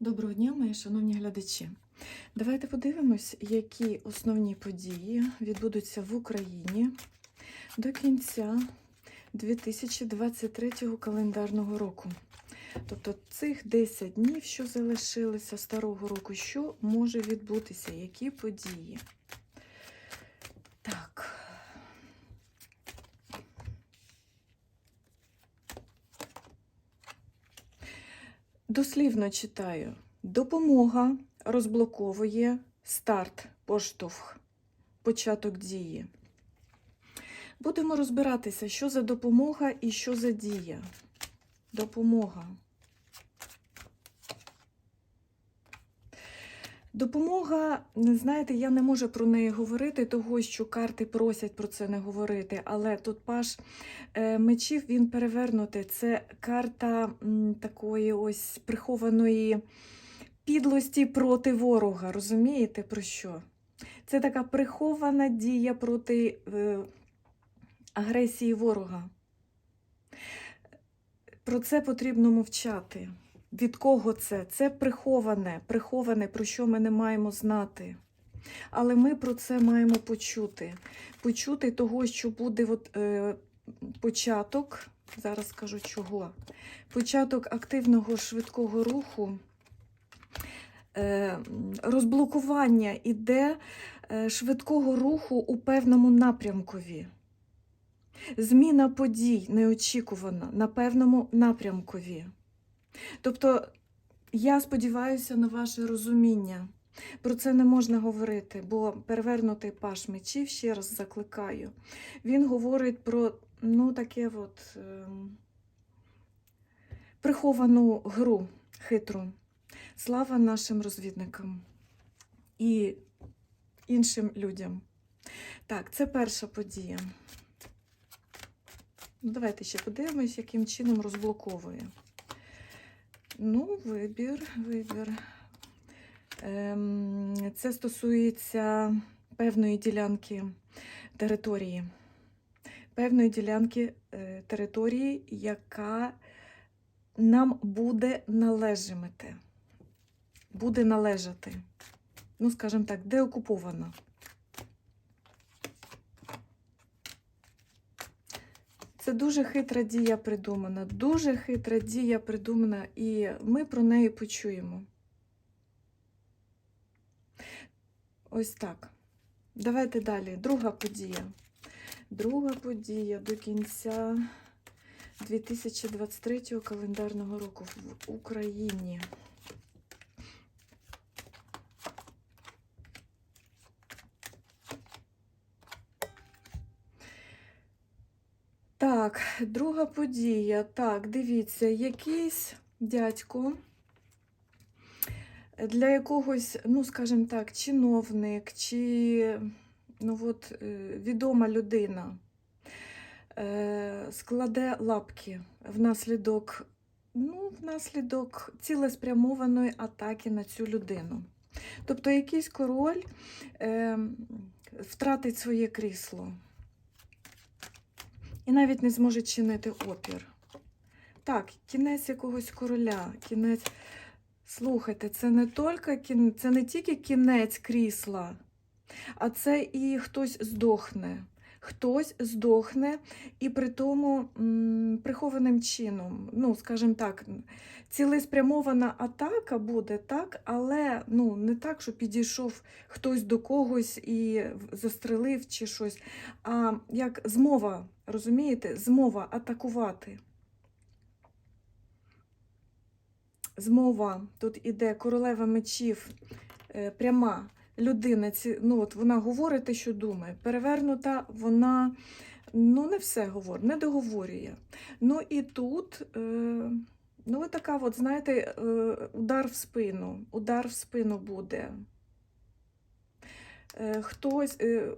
Доброго дня, мої шановні глядачі. Давайте подивимось, які основні події відбудуться в Україні до кінця 2023 календарного року. Тобто цих 10 днів, що залишилися старого року, що може відбутися, які події. Так. Дослівно читаю. Допомога розблоковує старт, поштовх, початок дії. Будемо розбиратися, що за допомога і що за дія. Допомога. Допомога, знаєте, я не можу про неї говорити, того що карти просять про це не говорити. Але тут паш е, мечів він перевернутий. Це карта такої ось прихованої підлості проти ворога. Розумієте про що? Це така прихована дія проти е, агресії ворога. Про це потрібно мовчати. Від кого це? Це приховане, приховане, про що ми не маємо знати. Але ми про це маємо почути. Почути того, що буде от, е, початок, зараз скажу чого. Початок активного швидкого руху, е, розблокування іде е, швидкого руху у певному напрямкові. Зміна подій неочікувана на певному напрямкові. Тобто, я сподіваюся на ваше розуміння. Про це не можна говорити, бо перевернутий паш мечів, ще раз закликаю, він говорить про ну, таке от, е, приховану гру хитру. Слава нашим розвідникам і іншим людям. Так, це перша подія. Давайте ще подивимось, яким чином розблоковує. Ну, вибір, вибір. Ем, Це стосується певної ділянки території. Певної ділянки е, території, яка нам буде належати. Буде належати. Ну, скажімо так, де Це дуже хитра дія придумана, дуже хитра дія придумана, і ми про неї почуємо. Ось так. Давайте далі. Друга подія. Друга подія до кінця 2023 календарного року в Україні. Так, друга подія. Так, дивіться, якийсь дядько для якогось, ну, скажімо так, чиновник чи ну, от, е, відома людина е, складе лапки внаслідок, ну, внаслідок цілеспрямованої атаки на цю людину. Тобто якийсь король е, втратить своє крісло і навіть не зможе чинити опір. Так, кінець якогось короля, кінець. Слухайте, це не тільки кін... це не тільки кінець крісла, а це і хтось здохне. Хтось здохне і при тому прихованим чином. Ну, скажімо так, цілеспрямована атака буде, так, але ну, не так, що підійшов хтось до когось і застрелив чи щось, а як змова, розумієте, змова атакувати. Змова, тут іде королева мечів, е, пряма людина, ну, от вона говорить те, що думає. Перевернута, вона ну, не все говорить, не договорює. Ну і тут, е, ну, от така, от, знаєте, е, удар в спину, удар в спину буде. Е, хтось е,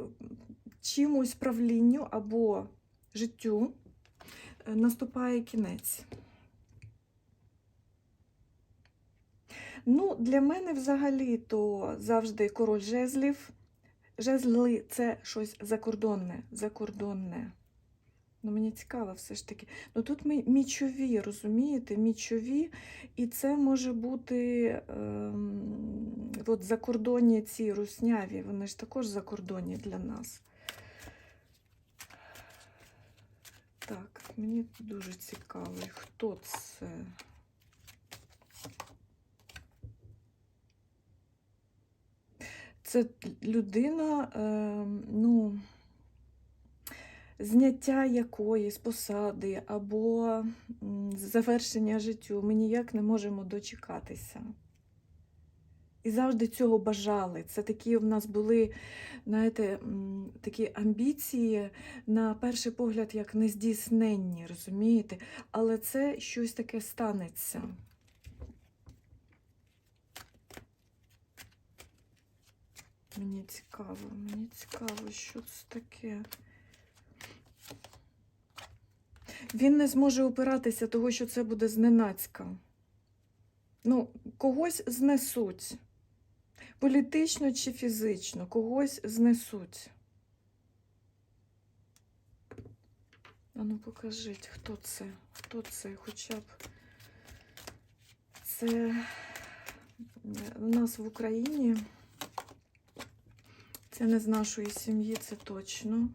чимось правлінню або життю наступає кінець. Ну, для мене взагалі то завжди король жезлів. Жезли це щось закордонне, закордонне. Ну, мені цікаво все ж таки. Ну тут ми мічові, розумієте? Мічові, і це може бути ем, от закордонні ці русняві, вони ж також закордонні для нас. Так, мені дуже цікаво, хто це. Це людина, ем, ну, зняття якоїсь посади або завершення життю. Ми ніяк не можемо дочекатися. І завжди цього бажали. Це такі в нас були, знаєте, такі амбіції, на перший погляд, як нездійсненні, розумієте? Але це щось таке станеться. Мені цікаво, мені цікаво, що це таке. Він не зможе опиратися того, що це буде зненацька. Ну, когось знесуть. Політично чи фізично, когось знесуть. А ну покажіть, хто це? Хто це? Хоча б це у нас в Україні. Це не з нашої сім'ї, це точно.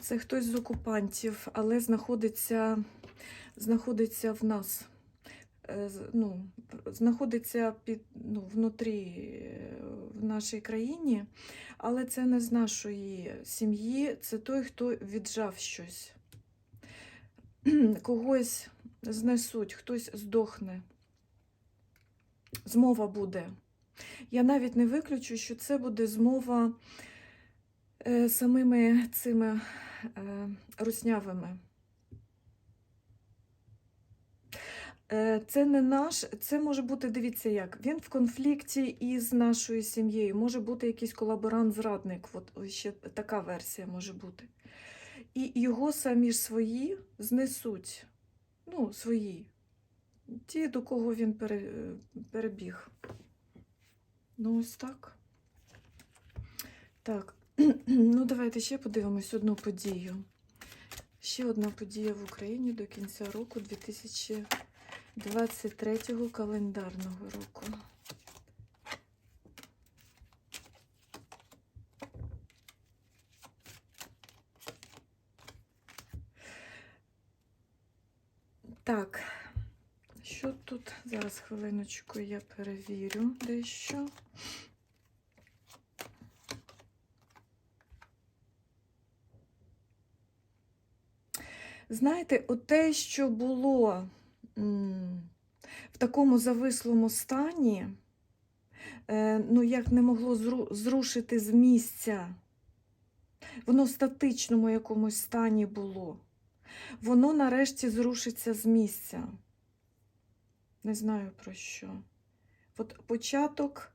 Це хтось з окупантів, але знаходиться, знаходиться в нас. Е, Ну, знаходиться під, ну, внутрі е, в нашій країні, але це не з нашої сім'ї, це той, хто віджав щось. Когось знесуть, хтось здохне. Змова буде. Я навіть не виключу, що це буде змова е, самими цими е, руснявими. Е, Це не наш, це може бути, дивіться як, він в конфлікті із нашою сім'єю, може бути якийсь колаборант-зрадник, от ще така версія може бути. І його самі ж свої знесуть, ну, свої, ті, до кого він перебіг. Ну, ось так. Так, ну давайте ще подивимось одну подію. Ще одна подія в Україні до кінця року 2023 календарного року. Так, що тут? Зараз хвилиночку я перевірю дещо. Знаєте, от те, що було в такому завислому стані, е, ну як не могло зрушити з місця, воно в статичному якомусь стані було. Воно нарешті зрушиться з місця. Не знаю про що. От початок,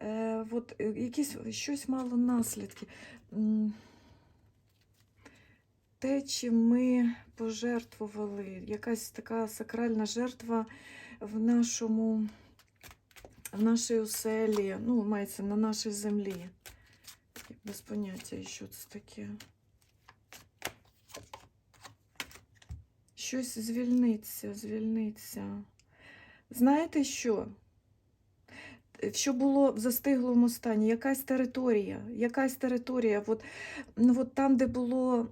е, от е, якісь щось мало наслідки. Те, чим ми пожертвували, якась така сакральна жертва в нашому, в нашій оселі, ну, мається на нашій землі. Без поняття, що це таке. Щось звільниться, звільниться. Знаєте що? Що було в застиглому стані? Якась територія, якась територія, от, ну, от там, де було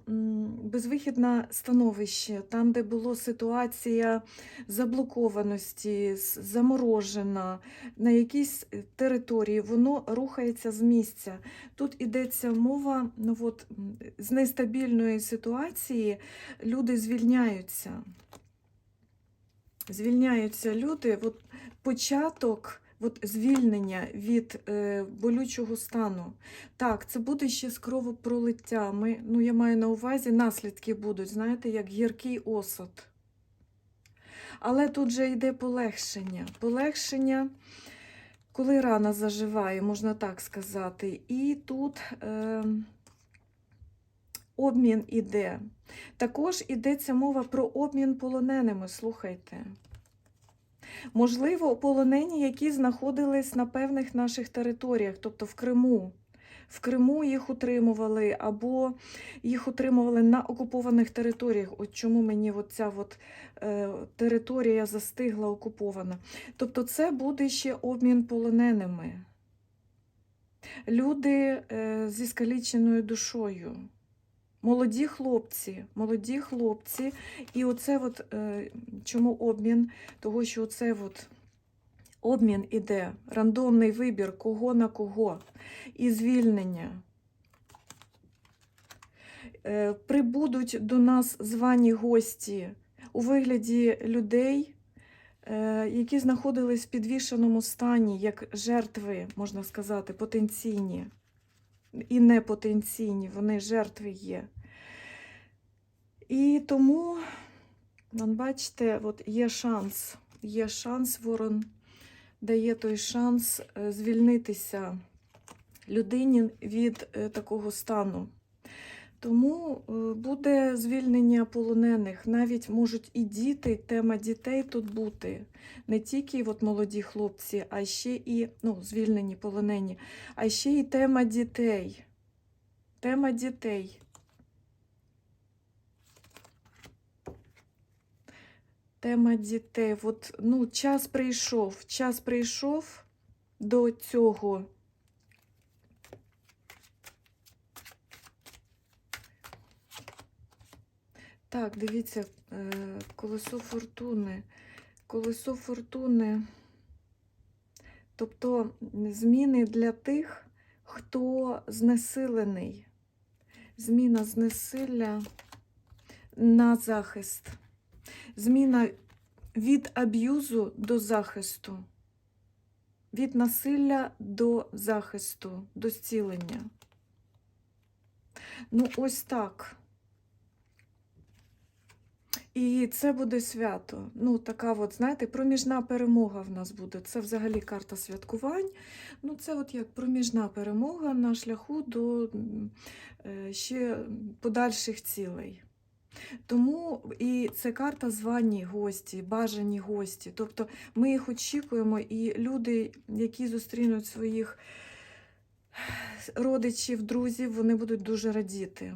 безвихідне становище, там, де була ситуація заблокованості, заморожена на якійсь е, території, воно рухається з місця. Тут йдеться мова ну, от, з нестабільної ситуації люди звільняються. Звільняються люди, от початок от звільнення від е, болючого стану. Так, це буде ще з кровопролиттями. Ну, я маю на увазі, наслідки будуть, знаєте, як гіркий осад. Але тут же йде полегшення. Полегшення, коли рана заживає, можна так сказати. І тут е, обмін іде. Також йдеться мова про обмін полоненими, слухайте. Можливо, полонені, які знаходились на певних наших територіях, тобто в Криму. в Криму їх утримували, або їх утримували на окупованих територіях. От чому мені от ця от, е, територія застигла окупована. Тобто це буде ще обмін полоненими. Люди е, зі скаліченою душою. Молоді хлопці, молоді хлопці, і оце от, е, чому обмін? Того, що оце от обмін іде, рандомний вибір, кого на кого, і звільнення. Е, Прибудуть до нас звані гості у вигляді людей, е, які знаходились в підвішеному стані, як жертви, можна сказати, потенційні і не потенційні, вони жертви є. І тому, бачите, от є шанс, є шанс, ворон дає той шанс е, звільнитися людині від е, такого стану. Тому е, буде звільнення полонених, навіть можуть і діти, тема дітей тут бути. Не тільки от молоді хлопці, а ще і ну, звільнені полонені, а ще і тема дітей. Тема дітей. Тема дітей. От, ну, час прийшов, час прийшов до цього. Так, дивіться, е, колесо фортуни. Колесо фортуни. Тобто зміни для тих, хто знесилений. Зміна знесилля на захист. Зміна від аб'юзу до захисту. Від насилля до захисту, до зцілення. Ну, ось так. І це буде свято. Ну, така от, знаєте, проміжна перемога в нас буде. Це взагалі карта святкувань. Ну, це от як проміжна перемога на шляху до е, ще подальших цілей. Тому і це карта звані гості, бажані гості. Тобто ми їх очікуємо, і люди, які зустрінуть своїх родичів, друзів, вони будуть дуже радіти.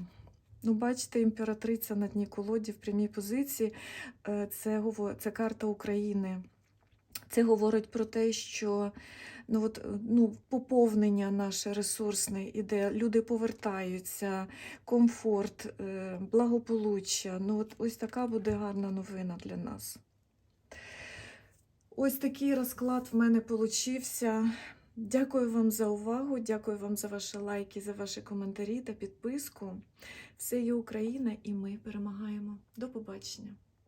Ну, бачите, імператриця на дні колоді в прямій позиції. Е, Це, це карта України. Це говорить про те, що ну, от, ну, поповнення наше ресурсне іде, люди повертаються, комфорт, е, благополуччя. Ну, от, ось така буде гарна новина для нас. Ось такий розклад в мене получився. Дякую вам за увагу, дякую вам за ваші лайки, за ваші коментарі та підписку. Все Україна, і ми перемагаємо. До побачення!